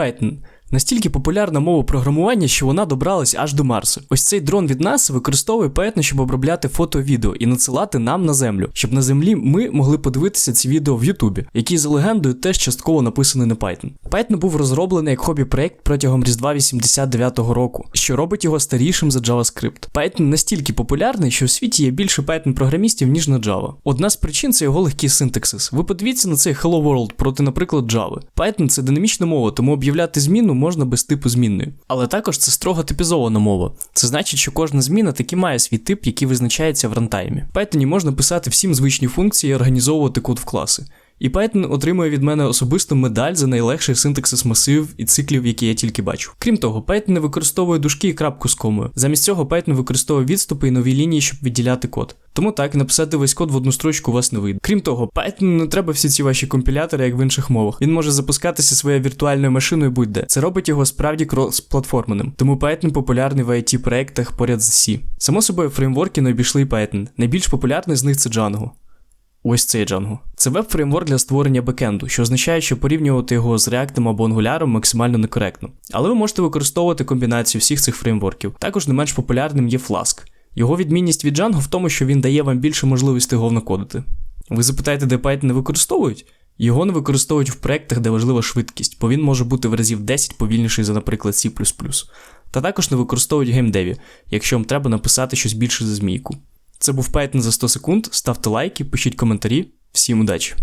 arbeiten. Настільки популярна мова програмування, що вона добралась аж до Марсу. Ось цей дрон від нас використовує Python, щоб обробляти фото відео і надсилати нам на землю, щоб на землі ми могли подивитися ці відео в Ютубі, які за легендою теж частково написані на Python. Python був розроблений як хобі-проект протягом Різдва 89-го року, що робить його старішим за JavaScript. Python настільки популярний, що в світі є більше Python-програмістів, ніж на Java. Одна з причин це його легкий синтаксис. Ви подивіться на цей Hello World проти, наприклад, Java. Python це динамічна мова, тому об'являти зміну можна без типу змінної. Але також це строго типізована мова. Це значить, що кожна зміна таки має свій тип, який визначається в рантаймі. Python можна писати всім звичні функції і організовувати код в класи. І Python отримує від мене особисту медаль за найлегший синтаксис масивів і циклів, які я тільки бачу. Крім того, Python не використовує дужки і крапку з комою. Замість цього Python використовує відступи і нові лінії, щоб відділяти код. Тому так, написати весь код в одну строчку у вас не вийде. Крім того, Python не треба всі ці ваші компілятори, як в інших мовах. Він може запускатися своєю віртуальною машиною будь-де. Це робить його справді крос-платформеним. Тому Python популярний в it проектах поряд з C. Само собою, фреймворки не обійшли Python. Найбільш популярний з них це Django. Ось цей Django. Це веб-фреймворк для створення бекенду, що означає, що порівнювати його з React або Angular максимально некоректно. Але ви можете використовувати комбінацію всіх цих фреймворків. Також не менш популярним є Flask. Його відмінність від Django в тому, що він дає вам більше можливостей говно кодити. Ви запитаєте, де Python не використовують? Його не використовують в проектах, де важлива швидкість, бо він може бути в разів 10 повільніший за, наприклад, C. Та також не використовують геймдеві, якщо вам треба написати щось більше за змійку. Це був Python за 100 секунд. Ставте лайки, пишіть коментарі. Всім удачі!